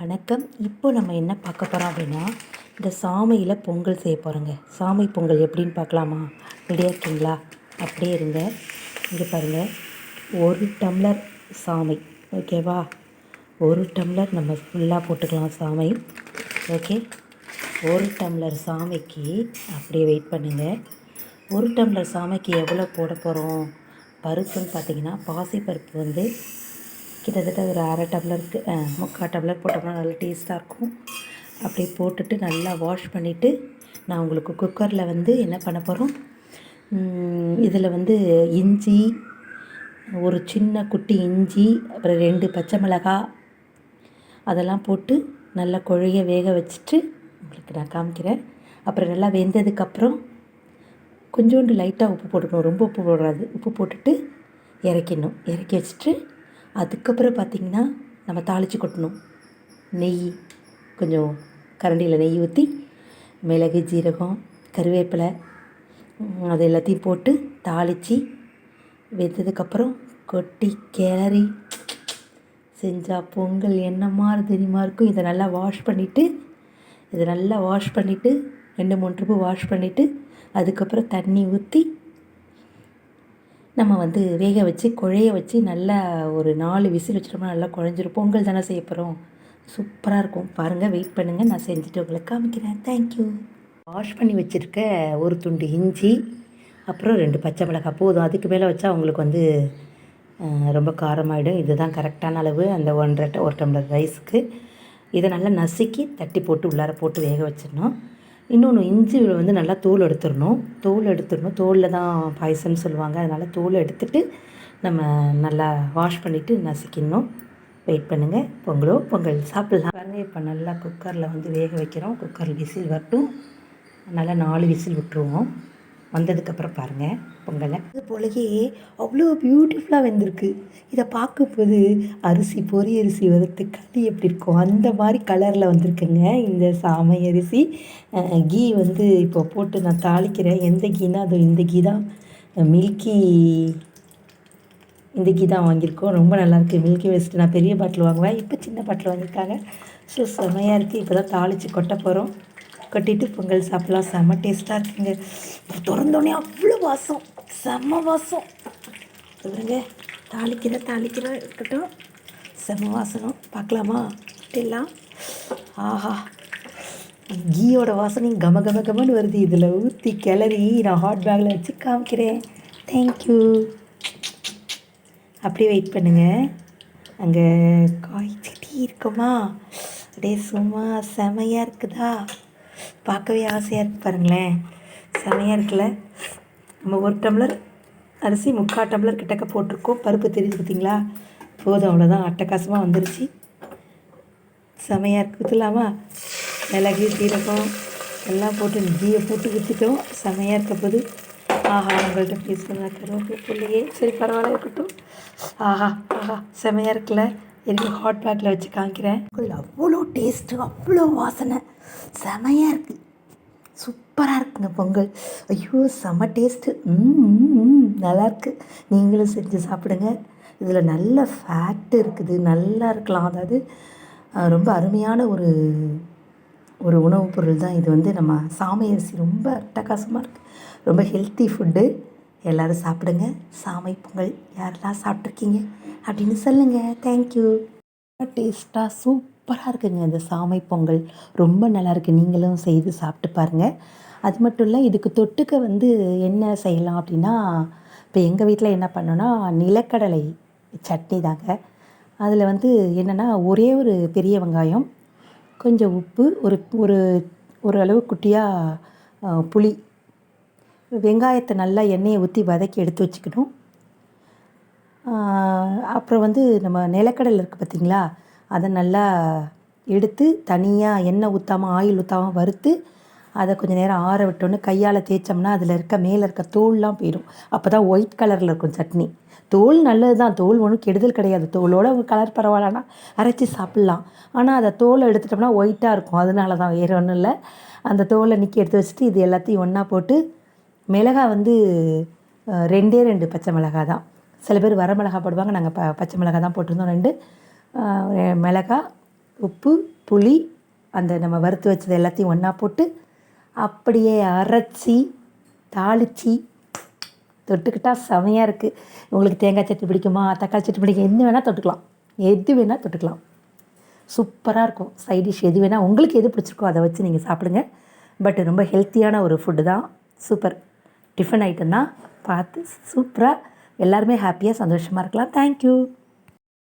வணக்கம். இப்போ நம்ம என்ன பார்க்க போகிறோம் அப்படின்னா இந்த சாமையில் பொங்கல் செய்ய போகிறோங்க சாமை பொங்கல் எப்படின்னு பார்க்கலாமா? ரெடியாக இருக்கீங்களா? அப்படியே இருங்க. இங்கே பாருங்கள் ஒரு டம்ளர் சாமை. ஓகேவா ஒரு டம்ளர் நம்ம ஃபுல்லாக போட்டுக்கலாம் சாமை. ஓகே ஒரு டம்ளர் சாமைக்கு அப்படியே வெயிட் பண்ணுங்கள் ஒரு டம்ளர் சாமைக்கு எவ்வளோ போட போகிறோம் பருப்புன்னு பார்த்தீங்கன்னா பாசிப்பருப்பு வந்து கிட்டத்தட்ட ஒரு அரை டம்ளருக்கு முக்கா முக்கால் டம்ளர் போட்டோம்னா நல்லா டேஸ்ட்டாக இருக்கும். அப்படியே போட்டுட்டு நல்லா வாஷ் பண்ணிவிட்டு நான் உங்களுக்கு குக்கரில் வந்து என்ன பண்ண போகிறோம் இதில் வந்து இஞ்சி ஒரு சின்ன குட்டி இஞ்சி அப்புறம் ரெண்டு பச்சை மிளகாய் அதெல்லாம் போட்டு நல்லா குழைய வேக வச்சுட்டு உங்களுக்கு நான் காமிக்கிறேன். அப்புறம் நல்லா வெந்ததுக்கப்புறம் கொஞ்சோண்டு லைட்டாக உப்பு போட்டுக்கணும். ரொம்ப உப்பு போடாது. உப்பு போட்டுட்டு இறக்கிடணும். இறக்கி வச்சுட்டு அதுக்கப்புறம் பார்த்திங்கன்னா நம்ம தாளித்து கொட்டணும். நெய் கொஞ்சம் கரண்டியில் நெய் ஊற்றி மிளகு ஜீரகம் கருவேப்பிலை அது எல்லாத்தையும் போட்டு தாளித்து வெந்ததுக்கப்புறம் கொட்டி கிளறி செஞ்சால் பொங்கல் என்னமா தெரியுமா இருக்கும்? இதை நல்லா வாஷ் பண்ணிவிட்டு இதை நல்லா வாஷ் பண்ணிவிட்டு ரெண்டு மூணு ட்ரிப்பு வாஷ் பண்ணிவிட்டு அதுக்கப்புறம் தண்ணி ஊற்றி நம்ம வந்து வேக வச்சு குழைய வச்சு நல்லா ஒரு நாலு விசில் வச்சிட்டோம்னா நல்லா குழஞ்சிரும். பொங்கல் தானே செய்ய போகிறோம் சூப்பராக இருக்கும். பாருங்கள் வெயிட் பண்ணுங்கள் நான் செஞ்சுட்டு உங்களுக்கு காமிக்கிறேன். தேங்க்யூ வாஷ் பண்ணி வச்சுருக்க ஒரு துண்டு இஞ்சி அப்புறம் ரெண்டு பச்சை மிளகாய் போதும். அதுக்கு மேலே வச்சா உங்களுக்கு வந்து ரொம்ப காரமாயிடும். இதுதான் கரெக்டான அளவு. அந்த ஒன்றரை ஒரு டம்ளர் ரைஸுக்கு இதை நல்லா நசுக்கி தட்டி போட்டு உள்ளார போட்டு வேக வச்சிடணும். இன்னொன்று இஞ்சி வந்து நல்லா தோல் எடுத்துடணும். தோல் எடுத்துடணும். தோலில் தான் பாயசம்னு சொல்லுவாங்க. அதனால் தோல் எடுத்துட்டு நம்ம நல்லா வாஷ் பண்ணிவிட்டு நசுக்கிடணும். வெயிட் பண்ணுங்கள் பொங்கலோ பொங்கல் சாப்பிட்லாம். பாருங்கள் இப்போ நல்லா குக்கரில் வந்து வேக வைக்கிறோம். குக்கரில் விசில் வரட்டும். நல்லா நாலு விசில் விட்டுருவோம். வந்ததுக்கப்புறம் பாருங்கள் பொங்கலை. அது போலயே அவ்வளோ பியூட்டிஃபுல்லாக வந்திருக்கு. இதை பார்க்கும்போது அரிசி பொறி அரிசி வறுத்து களி எப்படி இருக்கும் அந்த மாதிரி கலரில் வந்திருக்குங்க. இந்த சாமை அரிசி. கீ வந்து இப்போ போட்டு நான் தாளிக்கிறேன். எந்த கீனா? அது இந்த கீ தான். மில்கி இந்த கீ தான் வாங்கியிருக்கோம். ரொம்ப நல்லாயிருக்கு. மில்கி வெஸ்ட் நான் பெரிய பாட்டில் வாங்குவேன். இப்போ சின்ன பாட்டில் வாங்கியிருக்காங்க. ஸோ செமையாக இருக்குது இப்போ தான் தாளித்து கொட்ட போகிறோம் கட்டிட்டு பொங்கல் சாப்பிட்லாம். செம்ம டேஸ்ட்டாக இருக்குங்க. திறந்தோடனே அவ்வளோ வாசம். செம்ம வாசம். சொல்லுங்க தாளிக்கிற தாளிக்கிற இருக்கட்டும். செம்ம வாசனம். பார்க்கலாமா? எல்லாம் ஆஹா. கீயோட வாசனையும் கம கம கமன்னு வருது. இதில் ஊற்றி கிளறி நான் ஹாட் பேக்கில் வச்சு காமிக்கிறேன். தேங்க்யூ அப்படியே வெயிட் பண்ணுங்கள் அங்கே காய் செடி இருக்குமா? அப்படியே சும்மா செமையாக இருக்குதா? பார்க்கவே ஆசையாக இருப்பாருங்களேன் செமையாக இருக்குல்ல? நம்ம ஒரு டம்ளர் அரிசி முக்கால் டம்ளர் கிட்டக்க போட்டிருக்கோம். பருப்பு தெரியுது பார்த்தீங்களா போதும் அவ்வளோதான் அட்டகாசமாக வந்துருச்சு. செமையாக இருக்குது இல்லாமா மிளகு சீரகம் எல்லாம் போட்டு கீயை போட்டு ஊற்றிட்டோம் செமையாக இருக்க போது ஆஹா உங்கள்கிட்ட ப்ளீஸ் பண்ண கருவேப்பிலை பிள்ளையே சரி பரவாயில்ல இருக்கட்டும். ஆஹா ஆஹா செமையாக இருக்குல்ல? எனக்கு ஹாட் பேக்கில் வச்சு காமிக்கிறேன். அவ்வளோ டேஸ்ட்டு அவ்வளோ வாசனை. செமையாக இருக்குது சூப்பராக இருக்குங்க பொங்கல். ஐயோ செம டேஸ்ட்டு ம் நல்லாயிருக்கு நீங்களும் செஞ்சு சாப்பிடுங்க. இதில் நல்ல ஃபேக்ட் இருக்குது. நல்லா இருக்கலாம். அதாவது ரொம்ப அருமையான ஒரு ஒரு உணவுப் பொருள் தான் இது வந்து. நம்ம சாமை அரிசி ரொம்ப அட்டகாசமாக இருக்குது ரொம்ப ஹெல்த்தி ஃபுட்டு எல்லோரும் சாப்பிடுங்க. சாமை பொங்கல் யாரெல்லாம் சாப்பிட்ருக்கீங்க அப்படின்னு சொல்லுங்கள் தேங்க்யூ டேஸ்ட்டாக சூப்பராக இருக்குங்க இந்த சாமை பொங்கல். ரொம்ப நல்லாயிருக்கு நீங்களும் செய்து சாப்பிட்டு பாருங்கள் அது மட்டும் இல்லை இதுக்கு தொட்டுக்க வந்து என்ன செய்யலாம் அப்படின்னா இப்போ எங்கள் வீட்டில் என்ன பண்ணோன்னா நிலக்கடலை சட்னி தாங்க. அதில் வந்து என்னென்னா ஒரே ஒரு பெரிய வெங்காயம் கொஞ்சம் உப்பு ஒரு ஒரு ஓரளவு குட்டியாக புளி வெங்காயத்தை நல்லா எண்ணெயை ஊற்றி வதக்கி எடுத்து வச்சுக்கணும். அப்புறம் வந்து நம்ம நிலக்கடலை இருக்குது பார்த்திங்களா அதை நல்லா எடுத்து தனியாக எண்ணெய் ஊற்றாமல் ஆயில் ஊற்றாமல் வறுத்து அதை கொஞ்சம் நேரம் ஆற விட்டோன்னு கையால் தேய்ச்சோம்னா அதில் இருக்க மேலே இருக்க தோல்லாம் போயிடும் அப்போ தான் ஒயிட் கலரில் இருக்கும் சட்னி. தோல் நல்லது தான் தோல் ஒன்றும் கெடுதல் கிடையாது. தோலோட கலர் பரவாயில்லனா அரைச்சி சாப்பிட்லாம். ஆனால் அதை தோலை எடுத்துட்டோம்னா ஒயிட்டாக இருக்கும். அதனால தான் வேறு ஒன்றும் இல்லை. அந்த தோலை நிற்கி எடுத்து வச்சுட்டு இது எல்லாத்தையும் ஒன்றா போட்டு மிளகாய் வந்து ரெண்டே ரெண்டு பச்சை மிளகாய் தான். சில பேர் வர மிளகாய் போடுவாங்க. நாங்கள் ப பச்சை மிளகாய் தான் போட்டிருந்தோம். ரெண்டு மிளகா மிளகாய் உப்பு புளி அந்த நம்ம வறுத்து வச்சது எல்லாத்தையும் ஒன்றா போட்டு அப்படியே அரைச்சி தாளித்து தொட்டுக்கிட்டா செமையாக இருக்குது உங்களுக்கு தேங்காய் சட்னி பிடிக்குமா தக்காளி சட்னி பிடிக்கும் என்ன வேணால் தொட்டுக்கலாம். எது வேணால் தொட்டுக்கலாம். சூப்பராக இருக்கும். சைட் டிஷ் எது வேணால் உங்களுக்கு எது பிடிச்சிருக்கோ அதை வச்சு நீங்கள் சாப்பிடுங்க. பட் ரொம்ப ஹெல்த்தியான ஒரு ஃபுட்டு தான். சூப்பர். டிஃபன் ஐட்டம் தான் பார்த்து சூப்பராக எல்லாருமே ஹாப்பியாக சந்தோஷமாக இருக்கலாம். தேங்க்யூ